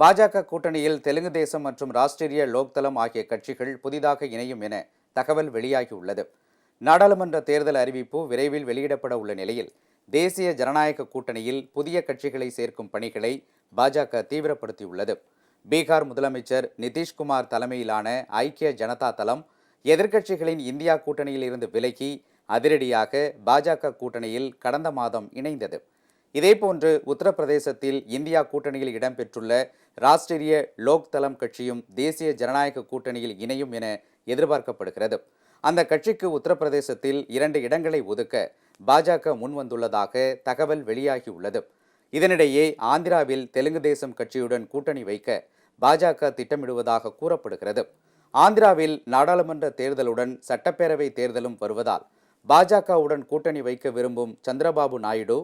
பாஜக கூட்டணியில் தெலுங்கு தேசம் மற்றும் ராஷ்டிரிய லோக்தளம் ஆகிய கட்சிகள் புதிதாக இணையும் என தகவல் வெளியாகியுள்ளது. நாடாளுமன்ற தேர்தல் அறிவிப்பு விரைவில் வெளியிடப்பட உள்ள நிலையில் தேசிய ஜனநாயக கூட்டணியில் புதிய கட்சிகளை சேர்க்கும் பணிகளை பாஜக தீவிரப்படுத்தியுள்ளது. பீகார் முதலமைச்சர் நிதிஷ்குமார் தலைமையிலான ஐக்கிய ஜனதா தளம் எதிர்க்கட்சிகளின் இந்தியா கூட்டணியில் இருந்து விலகி அதிரடியாக பாஜக கூட்டணியில் கடந்த மாதம் இணைந்தது. இதேபோன்று உத்தரப்பிரதேசத்தில் இந்தியா கூட்டணியில் இடம்பெற்றுள்ள ராஷ்டிரிய லோக் தளம் கட்சியும் தேசிய ஜனநாயக கூட்டணியில் இணையும் என எதிர்பார்க்கப்படுகிறது. அந்த கட்சிக்கு உத்தரப்பிரதேசத்தில் இரண்டு இடங்களை ஒதுக்க பாஜக முன்வந்துள்ளதாக தகவல் வெளியாகியுள்ளது. இதனிடையே ஆந்திராவில் தெலுங்கு தேசம் கட்சியுடன் கூட்டணி வைக்க பாஜக திட்டமிடுவதாக கூறப்படுகிறது. ஆந்திராவில் நாடாளுமன்ற தேர்தலுடன் சட்டப்பேரவை தேர்தலும் வருவதால் பாஜகவுடன் கூட்டணி வைக்க விரும்பும் சந்திரபாபு நாயுடு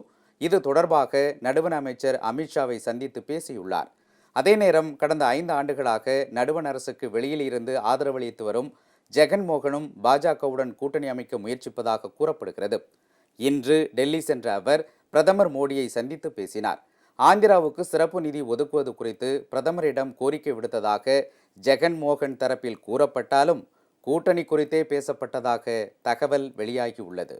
இது தொடர்பாக நடுவண் அமைச்சர் அமித்ஷாவை சந்தித்து பேசியுள்ளார். அதே நேரம் கடந்த ஐந்து ஆண்டுகளாக நடுவண் அரசுக்கு வெளியில் இருந்து ஆதரவளித்து வரும் ஜெகன்மோகனும் பாஜகவுடன் கூட்டணி அமைக்க முயற்சிப்பதாக கூறப்படுகிறது. இன்று டெல்லி சென்ற அவர் பிரதமர் மோடியை சந்தித்து பேசினார். ஆந்திராவுக்கு சிறப்பு நிதி ஒதுக்குவது குறித்து பிரதமரிடம் கோரிக்கை விடுத்ததாக ஜெகன்மோகன் தரப்பில் கூறப்பட்டாலும் கூட்டணி குறித்தே பேசப்பட்டதாக தகவல் வெளியாகியுள்ளது.